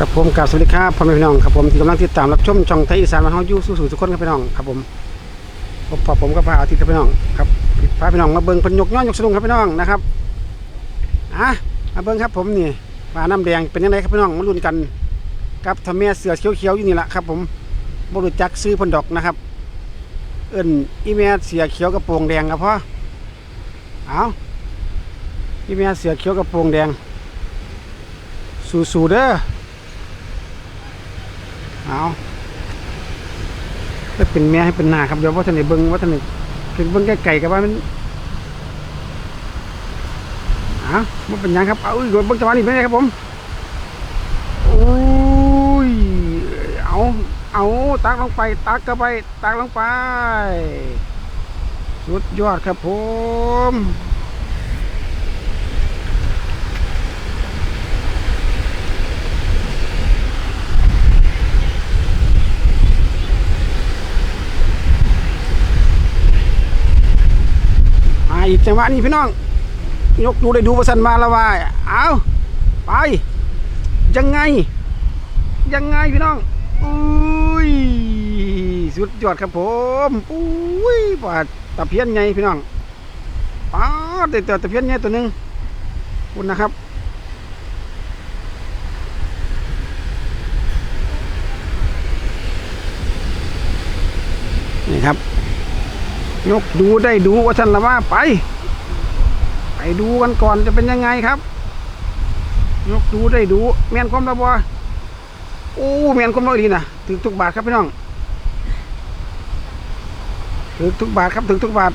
ครับผมกราบสวัสดีครับพ่อแม่พี่น้องครับผมที่กำลังติดตามรับชมช่องไทยอีสานมานเฮาอยู่สู่ๆทุกคนครับพี่น้องครับผมผมพอผมก็พาอาทิตย์ครับพี่น้องครับพาพี่น้องมาเบิ่งเพิ่นยกย้อนยกสะดุ้งครับพี่น้องนะครับอะมาเบิ่งครับผมนี่ปลาน้ำแดงเป็นยังไงครับพี่น้องมาลุ้นกันกับทำแม่เสือเขียวๆอยู่นี่แหละครับ ผมบรู้จักซื้อพิ่นดอกนะครับ เอิ้นอีแม่เสือเขียวกระโปรงแดงครับพ่อเอาอีแม่เสือเขียวกระโปรงแดงสู้ๆเด้อ เอาจะเป็นแม่ให้เป็นหน้าครับเดี๋ยวว่าท่านไหนเบิ้งว่าท่านไหนเป็นเบิ้งไก่ๆกับว่ามันอะมันเป็นยังครับเอาอุ้ยเบิ้งจังหวะนี้เป็นไงครับผมโอ้ยเอาเอาตักลงไป ตักเข้าไป ตักลงไป สุดยอดครับผม อีกจังหวะนี้พี่น้อง ยกดูได้ดูประสันมาล้วว่าเอาไป ยังไง ยังไงพี่น้องอุ้ยสุดยอดครับผมอุ้ยปลาตะเพียนไงพี่น้องปลาเด็ดตะเพียนไงตัวหนึ่งคุณนะครับนี่ครับ ยกดูได้ดูว่าท่านละว่าไป ไปดูกันก่อนจะเป็นยังไงครับ ยกดูได้ดูแมนความระบอโอ้แมนความระดีนะถึงทุกบาทครับพี่น้องถึงทุกบาทครับถึงทุกบาท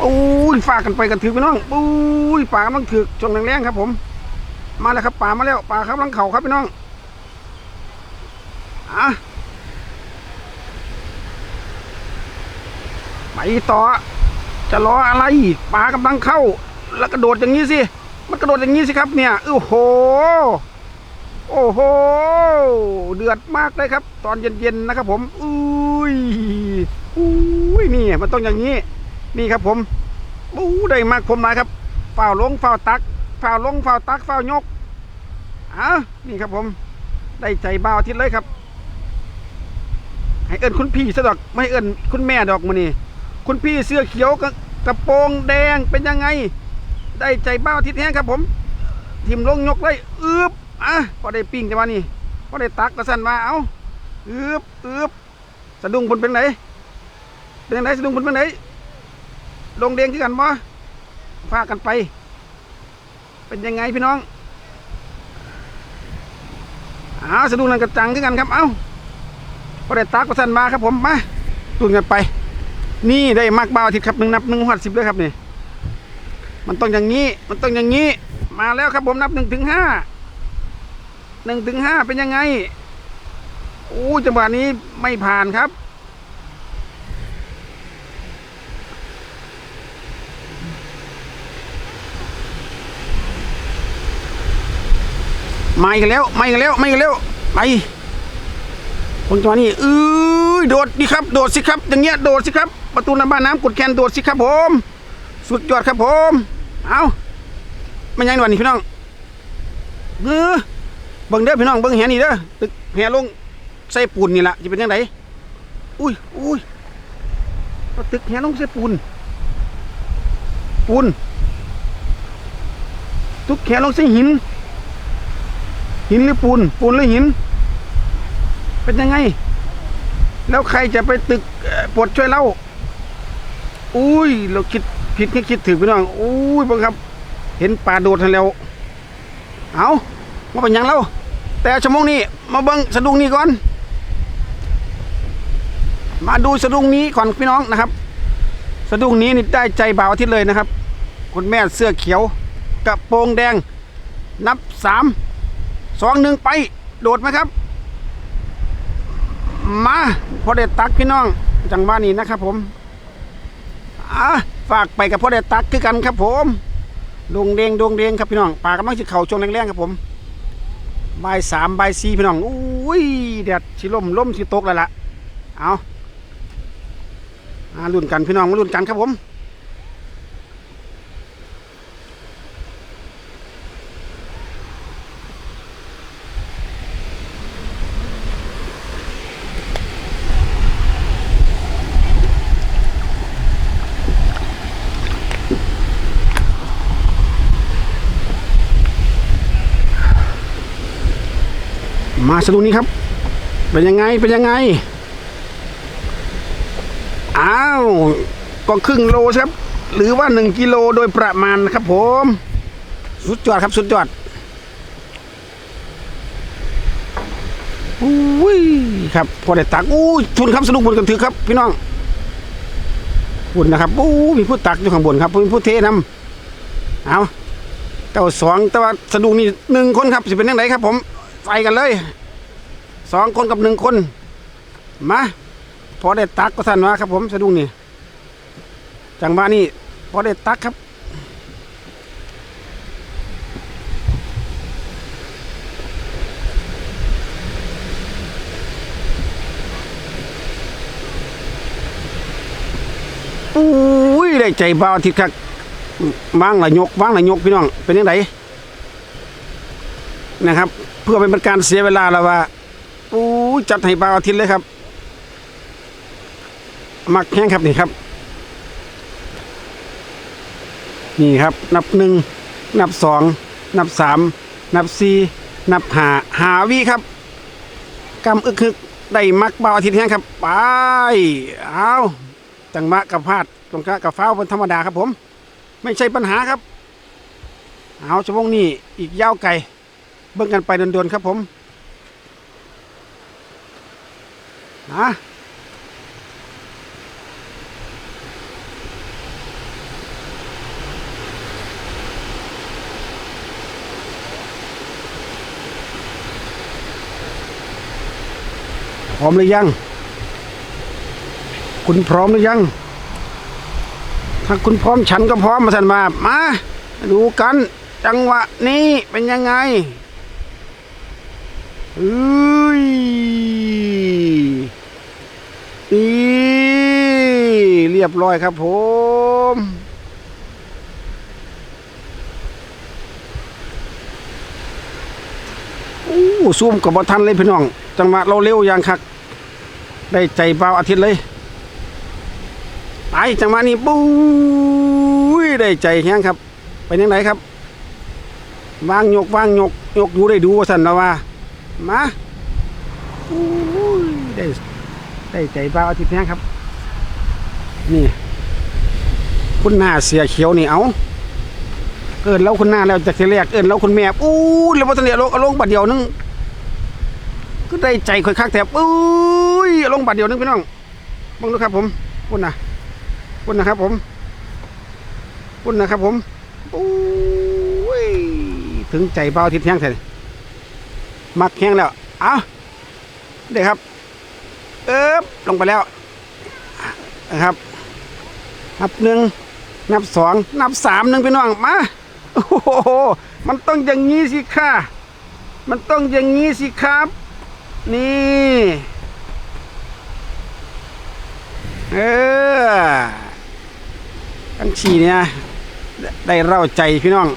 โอ้ยฝากกันไปกันถือพี่น้องโอ้ยป่ากำลังถือจงแรงๆครับ ผม มาแล้วครับป่ามาแล้วป่ากำลังเข่าครับพี่น้องอะ ไปต่อ จะรออะไรปลากำลังเข้า แล้วกระโดดอย่างนี้สิมันกระโดดอย่างนี้สิครับเนี่ยโอ้โห โอ้โห เดือดมากเลยครับ ตอนเย็นๆนะครับ ผมอุ้ยอุ้ยนี่มันต้องอย่างนี้ นี่ครับผมอู้ได้มากผมหลายครับฝ้าวลงฝ้าวตักฝ้าวลงฝ้าวตักฝ้ายกอะนี่ครับผม ได้ใจเบาทิตย์เลยครับ ให้เอิญคุณพี่ซะดอกไม่เอิญคุณแม่ดอกมานี่ คุณพี่เสื้อเขียวกับกระโปรงแดงเป็นยังไง ได้ใจบ้าทิศแห้งครับผมทิมลงยกเลยอึบอะพอได้ปิ้งจังหวะนี้พอได้ตักกระสันมาเอาอึบอึบสะดุ้งคนเป็นไหนเป็นยังไงสะดุ้งคนเป็นไหนลงแดงที่กันบ่พากันไป เป็นยังไงพี่น้องเอาสะดุ้งนั่นกระจังที่กันครับ เอาพอได้ตักกระสันมาครับผมมาตุนกันไป นี่ได้มากเบาอาทิตย์ครับหนึ่งนับหนึ่งหัดสิบเลยครับนี่ มันต้องอย่างนี้ มันต้องอย่างนี้ มาแล้วครับผมนับหนึ่งถึงห้าหนึ่งถึงห้าเป็นยังไงโอ้จังหวะนี้ไม่ผ่านครับมาอีกแล้วมาอีกแล้วมาอีกแล้ว ไป คนจังหวะนี้เอ้ยโดดดิครับ โดดสิครับ อย่างเงี้ย โดดสิครับ ประตูน้ำบ้านน้ำกดแคนโดดสิครับผม สุดยอดครับผม เอาไม่ยังหน่อยนี่พี่น้องเออเบิ่งเด้อพี่น้อง เบิ่งแหนี่เด้อ ตึกแหลงใส่ปูนนี่แหละจะเป็นยังไงอุ้ยอุ้ยตึกแหลงใส่ปูน ปูนตึกแหลงใส่หิน หินหรือปูน ปูนหรือหิน เป็นยังไง แล้วใครจะไปตึกปลดช่วยเล่าอุ้ย เราคิดผิดให้คิดถึงพี่น้องอุ้ยบังครับ เห็นปลาโดดทันแล้ว เอามาเป็นยังเราแต่ชั่วโมงนี้มาเบิ้งสะดุ้งนี้ก่อน มาดูสะดุ้งนี้ก่อนพี่น้องนะครับ สะดุ้งนี้นี่ได้ใจบ่าวทิตย์เลยนะครับ คุณแม่เสื้อเขียวกระโปรงแดง นับสามสองหนึ่งไป โดดไหมครับ มาพ่อเด็ดตักพี่น้อง จังบ้านี้นะครับผมอะฝากไปกับพ่อเด็ดตักคือกันครับผมดวงเดงดวงเดงครับพี่น้องปลากำลังจะเข่าช่วงแรงๆครับผมใบสามใบสี่พี่น้องอุ้ยแดดชิลมลมชิตกแล้วล่ะเอามาลุ้นกันพี่น้องมาลุ้นกันครับผม มาสรุนี้ครับ เป็นยังไง เป็นยังไง อ้าว ก็ครึ่งโลครับ หรือว่าหนึ่งกิโลโดยประมาณครับผม สุดยอดครับ สุดยอดอุ้ยครับ พอได้ตักอู้ยทุนครับสนุกบนกันถือครับ พี่น้องบุญนะครับอู้มีผู้ตักอยู่ข้างบนครับมีผู้เทนำเอาเก้าสองแต่ว่าสนุกนี่หนึ่งคนครับจะเป็นยังไงครับผม ไปกันเลยสองคนกับหนึ่งคน มาพอได้ตักก็สั่นว่าครับผมสะดุ้งนี่จังหวะนี้พอได้ตักครับอุ้ยได้ใจเบาทิศครับวางละยกวางละยกพี่น้องเป็นยังไง นะครับ เพื่อเป็นการเสียเวลาแล้วว่าอู้จัดให้เบาอาทิตย์เลยครับ มักแห้งครับนี่ครับ นี่ครับ นับหนึ่งนับสองนับสามนับสี่นับหาหาวิครับกำอึกคึกได้มักเบาอาทิตย์แห้งครับ ไปเอาจังมะกับพาดตรงกะกับฟ้าเป็นธรรมดาครับผม ไม่ใช่ปัญหาครับ เอาชั่วโมงนี้อีกยาวไกล เบิ่งกันไปเดินๆครับผมนะพร้อมหรือยัง คุณพร้อมหรือยัง ถ้าคุณพร้อมฉันก็พร้อมมาสันมา มา ดูกัน จังหวะนี้เป็นยังไง อ้ยนี่เรียบร้อยครับผมอู้ซูมกับบทันเลยพี่น้อง จังหวะเราเร็วอย่างคัก ได้ใจเบาอาทิตย์เลยไปจังหวะนี้ปุ้ยได้ใจแห้งครับเป็นยังไงครับวางยกวางยกยกอยู่ได้ดูว่าสันแล้วว่า มาได้ได้ใจเบาอาทิตย์แห้งครับ นี่ คุณหน้าเสียเขียวนี่เอาเกินแล้วคุณหน้าแล้วจากทีแรกเกินแล้วคุณแม่อู้ยแล้วพอตอนนี้ลงลงบัดเดียวนึงก็ได้ใจค่อยคักแถบอุ้ยลงบัตรเดียวนึงพี่น้องบังดูครับ ผมปุ่นนะปุ่นนะครับ ผมปุ่นนะครับ ผมอุ้ยถึงใจเบาทิศแห้งใส่ มักแห้งแล้วเอาเด็กครับเอ๊บลงไปแล้วนะครับ นับหนึ่งนับสองนับสามหนึ่งพี่น้องมาโอ้โหมันต้องอย่างนี้สิค่ะมันต้องอย่างนี้สิครับ นี่เออทั้งฉีเนี่ยได้ได้เล่าใจพี่น้อง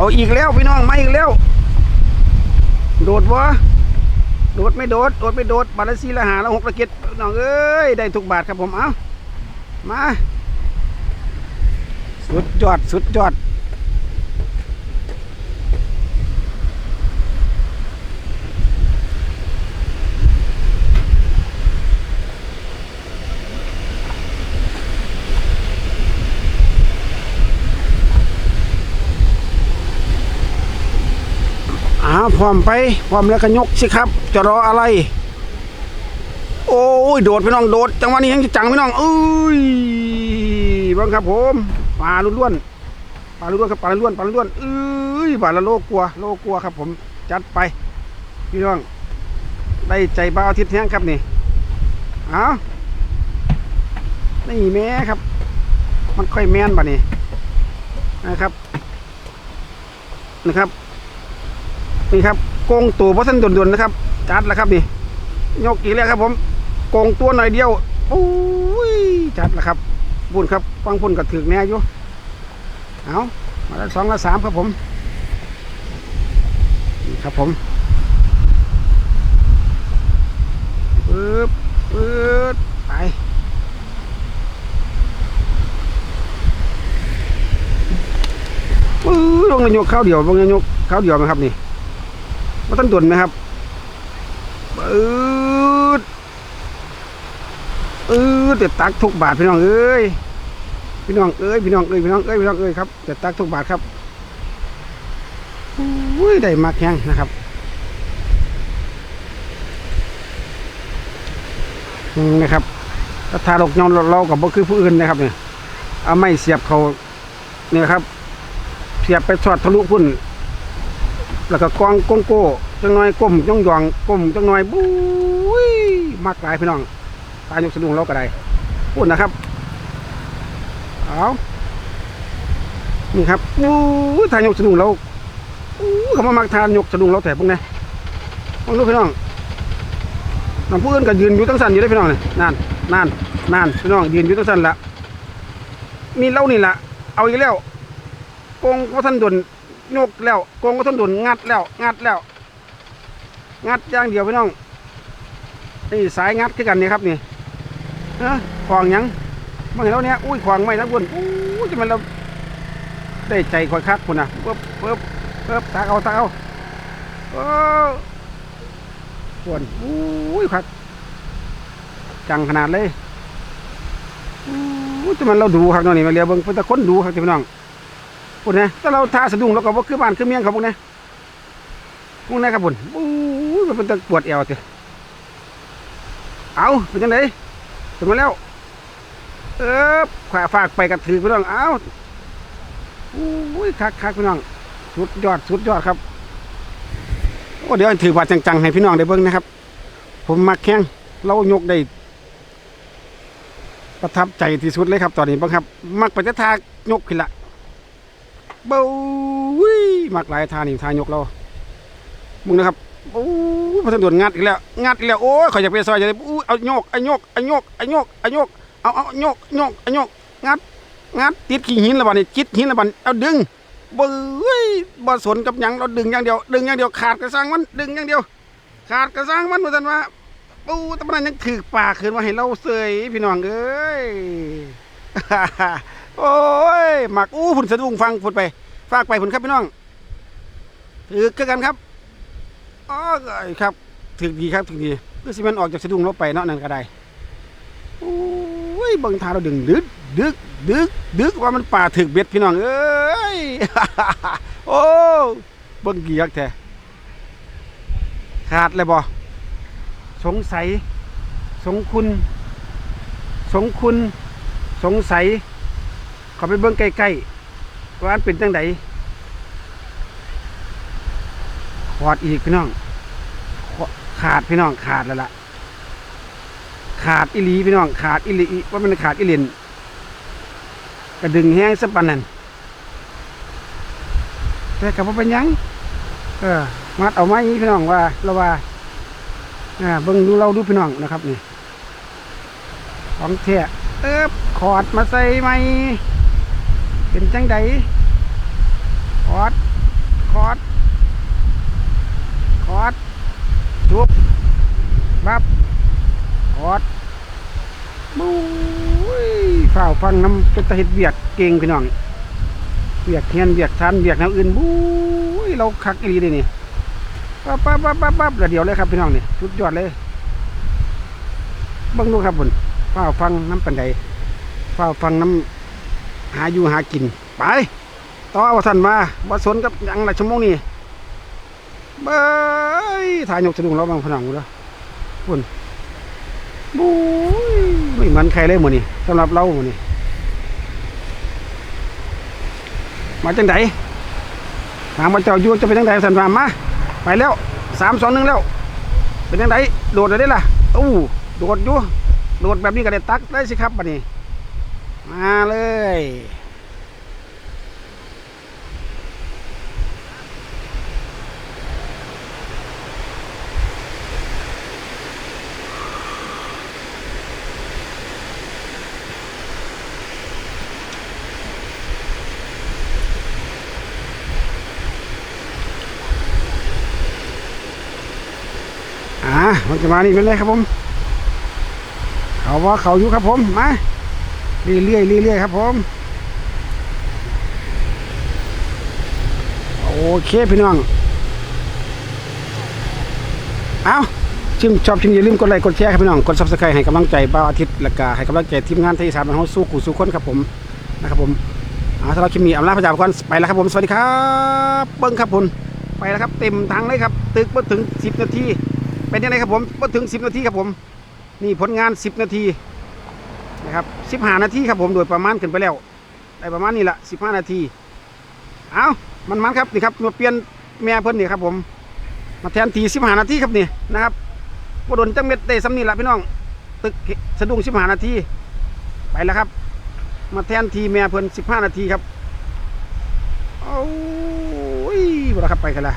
เอาอีกแล้วพี่น้องมาอีกแล้ว โดดวะโดดไม่โดดโดดไม่โดดบาทละสี่ละหาละหกละเก็ดน้องเอ้ยได้ทุกบาทครับผมเอามา สุดยอดสุดยอด พร้อมไปพร้อมแล้วก็ยกสิครับ จะรออะไร โอ้ยโดดพี่น้องโดด จังหวะนี้ยังจะจังพี่น้องเอ้ยบังครับผมปลาล้วนๆปลาล้วนครับปลาล้วนปลาล้วนเอ้ยปลาละโลกลัวโลกลัวครับ ผมจัดไปพี่น้องได้ใจบ้าอาทิตย์แท้งครับนี่เอานี่แม่ครับ มันค่อยแม่นป่ะนี่นะครับนะครับ นี่ครับกงตัวเพราะเส้นด่วนๆนะครับจัดแล้วครับนี่ยกอีกแล้วครับ ผมกงตัวหน่อยเดียวโอ้ยจัดแล้วครับพุ่นครับฟังพุ่นกับถือแน่อยู่เอามาแล้วสองแล้วสามครับผมนี่ครับผมปึ๊บปึ๊บไปปื๊ดลงนายกข้าวเดียวลงนายกข้าวเดียวไหมครับนี่ มาตั้งตุนไหมครับอืดอืดเด็ดตักทุกบาทพี่น้องเอ้ยพี่น้องเอ้ยพี่น้องเอ้ยพี่น้องเอ้ยพี่น้องเอ้ยครับเด็ดตักทุกบาทครับอุ้ยได้มากแข้งนะครับนะครับถ้าทารกยอนเรากับบ่คือผู้อื่นนะครับเนี่ยเอาไม้เสียบเขาเนี่ยครับ เสียบไปสอดทะลุพุ่น แล้วก็กองก้งโก้จังน้อยก้มจ้องยองก้มจังน้อยบุ้ยมากหลายพี่น้องตายกสะดุ้งเราก็ได้พูดนะครับเอานี่ครับอู้ยทานยกสะดุ้งเราอู้เขามามักทานยกสะดุ้งเราแต่พวกนี้พวกนู้พี่น้องน้องผู้อื่นก็ยืนอยู่ตั้งสันอยู่ได้พี่น้องเนี่ยนั่นนั่นนั่นพี่น้องยืนอยู่ตั้งสันละมีเล่านี่ละเอาอีกแล้วกงก็ท่านดน ยกแล้วกงก็ท่านดนงัดแล้ว งัดแล้ว งัดอย่างเดียวพี่น้องนี่สายงัดคือกันนี่ครับนี่เออขวางยังมาเห็นแล้วเนี่ยอุ้ยขวางไม่ทั้งบนอู้จะมันเราได้ใจคอยคักคุณนะปึ๊บปึ๊บปึ๊บตักเอาตักเอาโอ้ปวนอุ้ยคักจังขนาดเลยอู้จะมันเราดูครับเนาะนี่มาเรียกเบิ่งเป็นตะค้นดูครับพี่น้อง พวกนี้ถ้าเราทาสะดุ้งเราก็บ่คือบ้านคือเมียงเขาพวกนี้พวกนี้ครับผมอู้ยมันเป็นตะปวดเอวเถอะเอาเป็นยังไงถึงมาแล้ว เออขวาฝากไปกับถือพี่น้อง เอาอู้ยคักคักพี่น้อง สุดยอดสุดยอดครับ โอ้เดี๋ยวถือว่าจังๆให้พี่น้องได้เบิ่งนะครับ ผมมาแข่งเรายกได้ประทับใจที่สุดเลยครับ ตอนนี้บ้างครับ มักไปจะทายกขึ้นละ เบ้าวิมักหลายทานี่ทายกเรามึงนะครับโอ้ยพระท่านโดนงัดอีกแล้วงัดอีกแล้วโอ้ยขอยอยากไปซอยจะอู้เอาโยกไอโยกไอโยกไอโยกไอโยกเอาเอาโยกโยกไอโยกงัดงัดติดขี้หินล้วบัดนี้จิตหินล้วบันเอาดึงเบ้ยบ่สนกับหยังเราดึงอย่างเดียว ดึงอย่างเดียวขาดกระสังมันดึงอย่างเดียว ขาดกระสังมันเหมือนกันว่าปูตะมันยังถือปากขึ้นมาให้เราเสยพี่น้องเอ้ย โอ้ยหมักอู้พุ่นสะดุ้งฟังพุ่นไปฝากไปพุ่นครับพี่น้องถือคือกันครับอ๋อครับถือดีครับถือดีคือสิมันออกจากสะดุ้งเราไปเนาะนั่นก็ได้โอ้ยบิ่งทางเราดึงดึกดึกดึกดึกว่ามันป่าถึกเบ็ดพี่น้องเอ้ยโอ้เบิ่งกี่ยักแท้ขาดเลยบ่สงสัย สงคุณ สงคุณ สงสัย เขาไปเบิ่งใกล้ๆว่าอันเป็นจังไดขอดอีกพี่น้อง ขาดพี่น้องขาดแล้วล่ะ ขาดอีหลีพี่น้องขาดอีหลีว่ามันขาดอีหลินกระดึงแห้งสัปานนั่นแต่กับว่าเป็นยัง เออมัดเอาไม้พี่น้องว่าเราว่าอ่าเบิ่งดูเราดูพี่น้องนะครับนี่ของเทะเอ๊บขอดมาใส่ไหม เป็นจังใดคอดคอดคอดทุบบับคอดบุ้ยฝ่าวฟังน้ำเป็นตะเห็ดเบียดเก่งพี่น้องเบียดเทียนเบียดทันเบียดแนวอื่นบุ้ยเราคักอีรีเลยนี่ปั๊บปั๊บปั๊บปั๊บปั๊บแล้วเดียวเลยครับพี่น้องนี่สุดยอดเลยบังดูครับผมฝ่าวฟังน้ำปันใดฝ่าวฟังน้ำ หาอยู่หากิน ไป ต่อว่าท่านมาว่าสนกับยังละชั่วโมงนี้เบ้ยถ่ายยกสะดุ้งเราบางผนังแล้วคุณบุ้ยไม่มือนใครเลยหมดนี่สำหรับเราหมดนี่มาจังไดถามว่าเจ้าอยู่จะเป็นจังไดสันฟามมาไปแล้วสามสองหนึ่งแล้ว เป็นจังไดโดดเลยได้ล่ะอู้โดดอยู่โดดแบบนี้ก็ได้ตักได้สิครับบัดนี้ มาเลย อ่ามันจะมานี่เป็นไรครับผม เขาว่าเขาอยู่ครับผม มา เรื่อยๆเรื่อยๆครับผมโอเคพี่น้อง เอาชิมชอบชิมอย่าลืมกดไลค์กดแชร์ครับพี่น้อง กดซับสไครต์ให้กำลังใจบ้าวอาทิตย์ละก็ให้กำลังใจทีมงานไทยสานบ้านเฮาสู้กูสู้คนครับผมนะครับผมเอาสำหรับคลิปนี้อำลาพระเจ้าก่อนไปแล้วครับผม สวัสดีครับ เบิ้งครับผมไปแล้วครับเต็มทางเลยครับ ตึกมาถึง 10 นาที เป็นยังไงครับผมมาถึง 10 นาทีครับผม นี่ผลงาน 10 นาที นะครับ15นาทีครับผมโดยประมาณขึ้นไปแล้วได้ประมาณนี้ละ15นาทีเอามันมันครับนี่ครับมาเปลี่ยนแม่เพิ่นนี่ครับผมมาแทนที15นาทีครับนี่นะครับบ่โดนจังเม็ดได้ซ้ำนี่ละพี่น้องตึกสะดุ้ง15นาทีไปแล้วครับ มาแทนทีแม่เพิ่น15นาทีครับโอ้ยบ่ละครับไปกันละ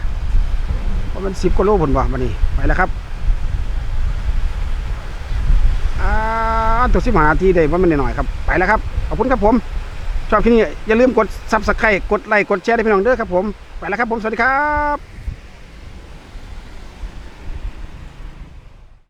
เพราะมัน10กิโลผลบ่บัดนี้ไปแล้วครับอ่า ตัวสิบหาทีได้ว่ามันหน่อยครับ ไปแล้วครับ ขอบคุณครับผม ชอบที่นี่อย่าลืมกดซับสไครต์กดไลค์ กดแชร์ให้พี่น้องเด้อครับผม ไปแล้วครับผม สวัสดีครับ